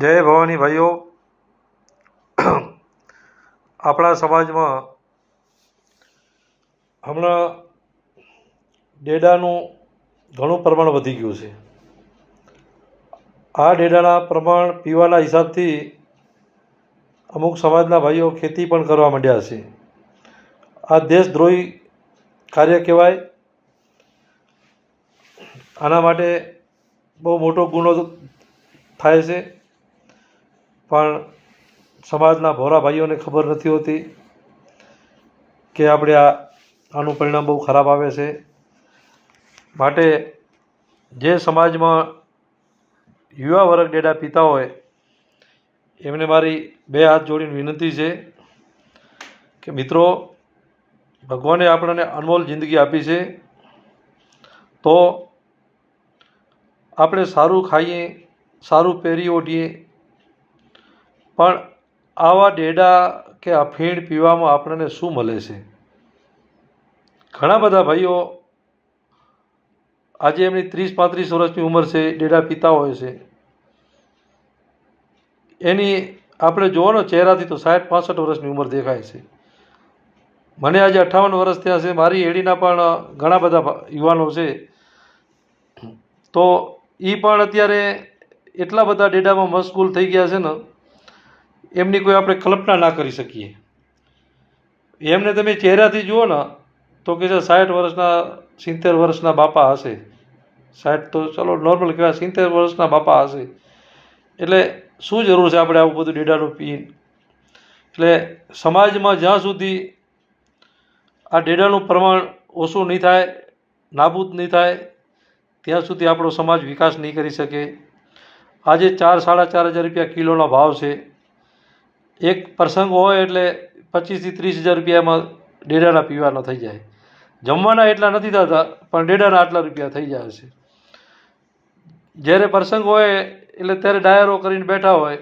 જય ભવાની ભાઈઓ. આપણા સમાજમાં હમણાં ડેડાનું ઘણું પ્રમાણ વધી ગયું છે. આ ડેડાના પ્રમાણ પીવાના હિસાબથી અમુક સમાજના ભાઈઓ ખેતી પણ કરવા માંડ્યા છે. આ દેશદ્રોહી કાર્ય કહેવાય. આના માટે બહુ મોટો ગુનો થાય છે. પણ સમાજના ભોરા ભાઈઓને ખબર નથી હોતી કે આપણે આ આનું પરિણામ બહુ ખરાબ આવે છે. માટે જે સમાજમાં યુવા વર્ગ ડેડા પીતા હોય, એમને મારી બે હાથ જોડીને વિનંતી છે કે મિત્રો, ભગવાને આપણને અનમોલ જિંદગી આપી છે, તો આપણે સારું ખાઈએ, સારું પહેરી ઓઢીએ પણ આવા ડેડા કે અફીણ પીવામાં આપણને શું મળે છે? ઘણા બધા ભાઈઓ આજે એમની ત્રીસ પાંત્રીસ વર્ષની ઉંમર છે, ડેડા પીતા હોય છે. એની આપણે જોવાનો ચહેરાથી તો સાઠ પાસઠ વર્ષની ઉંમર દેખાય છે. મને આજે અઠ્ઠાવન વર્ષ થયા છે, મારી એડીના પણ ઘણા બધા યુવાનો છે. તો એ પણ અત્યારે એટલા બધા ડેડામાં મશગુલ થઈ ગયા છે ને એમની કોઈ આપણે કલ્પના ના કરી શકીએ. એમને તમે ચહેરાથી જુઓ ને, તો કે છે સાઠ વર્ષના, સિત્તેર વર્ષના બાપા હશે. સાઠ તો ચલો નોર્મલ કહેવાય, સિત્તેર વર્ષના બાપા હશે. એટલે શું જરૂર છે આપણે આવું બધું ડેડાનું પીન? એટલે સમાજમાં જ્યાં સુધી આ ડેડાનું પ્રમાણ ઓછું નહીં થાય, નાબૂદ નહીં થાય, ત્યાં સુધી આપણો સમાજ વિકાસ નહીં કરી શકે. આજે ચાર, સાડા ચાર હજાર રૂપિયા કિલોનો ભાવ છે. એક પ્રસંગ હોય એટલે પચીસથી ત્રીસ હજાર રૂપિયામાં ડેડાના પીવાના થઈ જાય. જમવાના એટલા નથી થતા, પણ ડેડાના આટલા રૂપિયા થઈ જાય છે. જ્યારે પ્રસંગ હોય એટલે ત્યારે ડાયરો કરીને બેઠા હોય.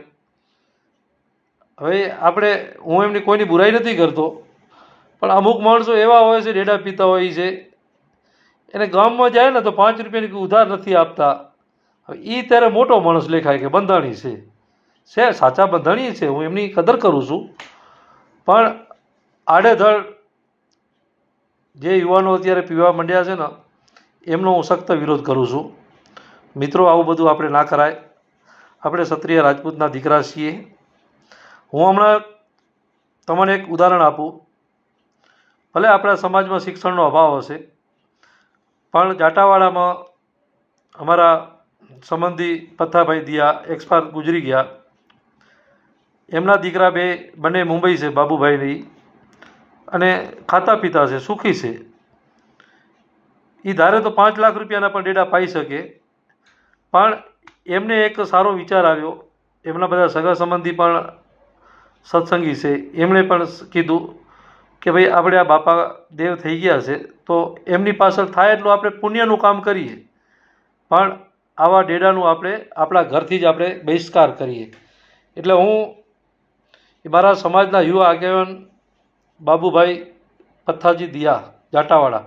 હવે આપણે, હું એમની કોઈની બુરાઈ નથી કરતો, પણ અમુક માણસો એવા હોય છે, ડેડા પીતા હોય છે. એને ગામમાં જાય ને તો પાંચ રૂપિયાની ઉધાર નથી આપતા. હવે એ ત્યારે મોટો માણસ લેખાય કે બંધાણી છે. છે, સાચા બંધાણી છે, હું એમની કદર કરું છું. પણ આડેધડ જે યુવાનો અત્યારે પીવા માંડ્યા છે ને, એમનો હું સખ્ત વિરોધ કરું છું. મિત્રો, આવું બધું આપણે ના કરાય. આપણે ક્ષત્રિય રાજપૂતના દીકરા છીએ. હું હમણાં તમને એક ઉદાહરણ આપું. ભલે આપણા સમાજમાં શિક્ષણનો અભાવ હશે, પણ જાટાવાડામાં અમારા સંબંધી પથ્થાભાઈ દિયા, એક્સપાર ગુજરી ગયા. એમના દીકરા બે, બંને મુંબઈ છે, બાબુભાઈની. અને ખાતા પીતા છે, સુખી છે. એ ધારે તો પાંચ લાખ રૂપિયાના પણ ડેડા પાઈ શકે. પણ એમને એક સારો વિચાર આવ્યો. એમના બધા સગા સંબંધી પણ સત્સંગી છે. એમણે પણ કીધું કે ભાઈ આપણે આ બાપા દેવ થઈ ગયા છે, તો એમની પાછળ થાય એટલું આપણે પુણ્યનું કામ કરીએ. પણ આવા ડેડાનું આપણે આપણા ઘરથી જ આપણે બહિષ્કાર કરીએ. એટલે હું એ મારા સમાજના યુવા આગેવાન બાબુભાઈ પથ્થાજી દિયા, જાટાવાળા.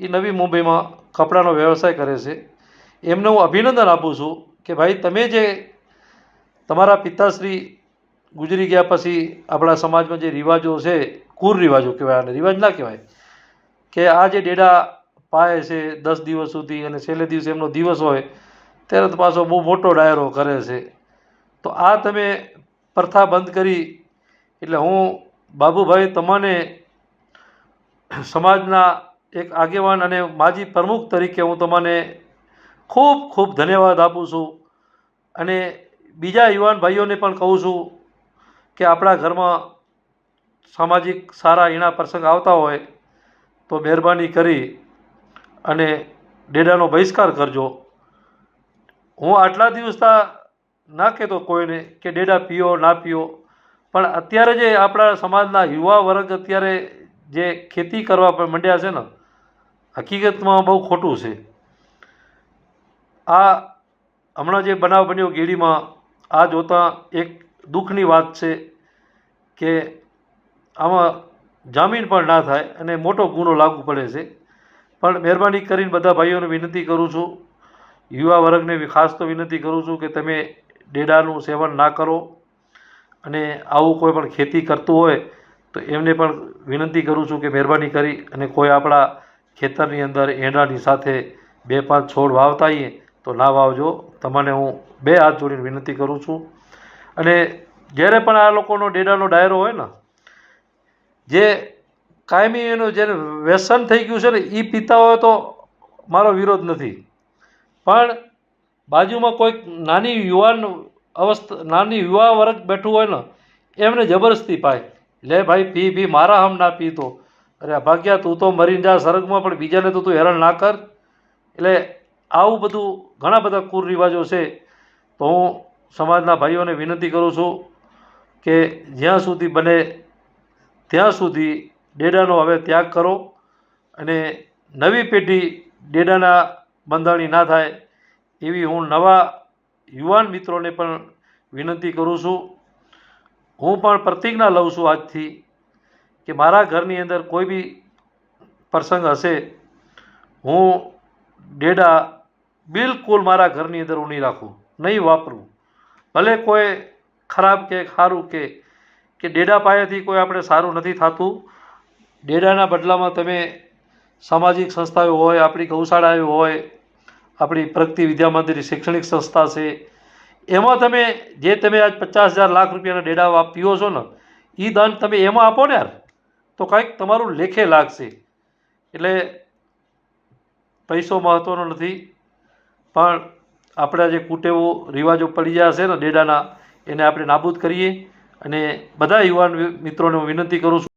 એ નવી મુંબઈમાં કપડાનો વ્યવસાય કરે છે. એમને હું અભિનંદન આપું છું કે ભાઈ તમે જે તમારા પિતાશ્રી ગુજરી ગયા પછી આપણા સમાજમાં જે રિવાજો છે, કુર રિવાજો કહેવાય અને રિવાજ ના કહેવાય, કે આ જે ડેડા પાય છે દસ દિવસ સુધી અને છેલ્લે દિવસે એમનો દિવસ હોય, ત્યારે પાછો બહુ મોટો ડાયરો કરે છે. તો આ તમે પ્રથા બંધ કરી એટલે હું બાબુભાઈ તમને સમાજના એક આગેવાન અને માજી પ્રમુખ તરીકે હું તમને ખૂબ ખૂબ ધન્યવાદ આપું છું. અને બીજા યુવાન ભાઈઓને પણ કહું છું કે આપણા ઘરમાં સામાજિક સારા ઈણા પ્રસંગ આવતા હોય તો મહેરબાની કરી અને ડેડાનો બહિષ્કાર કરજો. હું આટલા દિવસતા ના કહેતો કોઈને કે ડેડા પીઓ, ના પીઓ. પણ અત્યારે જે આપણા સમાજના યુવા વર્ગ અત્યારે જે ખેતી કરવા પણ માંડ્યા છે ને, હકીકતમાં બહુ ખોટું છે. આ હમણાં જે બનાવ બન્યો ગેડીમાં, આ જોતાં એક દુઃખની વાત છે કે આમાં જામીન પણ ના થાય અને મોટો ગુનો લાગુ પડે છે. પણ મહેરબાની કરીને બધા ભાઈઓને વિનંતી કરું છું, યુવા વર્ગને ખાસ તો વિનંતી કરું છું કે તમે ડેડાનું સેવન ના કરો અને આવું કોઈ પણ ખેતી કરતું હોય તો એમને પણ વિનંતી કરું છું કે મહેરબાની કરી અને કોઈ આપણા ખેતરની અંદર એંડાની સાથે બે પાંચ છોડ વાવતા હોઈએ તો ના વાવજો. તમને હું બે હાથ જોડીને વિનંતી કરું છું. અને જ્યારે પણ આ લોકોનો ડેડાનો ડાયરો હોય ને, જે કાયમી એનું જેને વ્યસન થઈ ગયું છે ને એ પીતા હોય તો મારો વિરોધ નથી. પણ બાજુમાં કોઈક નાની યુવાન અવસ્થા નાની યુવા વર્ગ બેઠું હોય ને, એમને જબરદસ્તી પાય. લે ભાઈ, પી પી, મારા હમ ના પીતો અરે ભાગ્યા, તું તો મરીને જા સરગમાં, પણ બીજાને તો તું હેરાન ના કર. એટલે આવું બધું ઘણા બધા કુરિવાજો છે. તો હું સમાજના ભાઈઓને વિનંતી કરું છું કે જ્યાં સુધી બને, ત્યાં સુધી ડેડાનો હવે ત્યાગ કરો અને નવી પેઢી ડેડાના બંધાણી ના થાય. એવી હું નવા યુવાન મિત્રોને પણ વિનંતી કરું છું. હું પણ પ્રતિજ્ઞા લઉં છું આજથી કે મારા ઘરની અંદર કોઈ બી પ્રસંગ હશે, હું ડેડા બિલકુલ મારા ઘરની અંદર હું નહીં રાખું, નહીં વાપરું. ભલે કોઈ ખરાબ કે સારું કે કે ડેડા પાયાથી કોઈ આપણે સારું નથી થતું. ડેડાના બદલામાં તમે સામાજિક સંસ્થાઓ હોય, આપણી ગૌશાળાઓ હોય આપણી પ્રગતિ વિદ્યા શૈક્ષણિક સંસ્થા છે, એમાં તમે જે તમે આજ પચાસ હજાર લાખ રૂપિયાના ડેડા આપ પીઓ છો ને એ દાન તમે એમાં આપો ને યાર. તો કાંઈક તમારું લેખે લાગશે. એટલે પૈસો મહત્ત્વનો નથી, પણ આપણા જે કુટેવો, રિવાજો પડી ગયા છે ને ડેડાના, એને આપણે નાબૂદ કરીએ. અને બધા યુવાન મિત્રોને હું વિનંતી કરું છું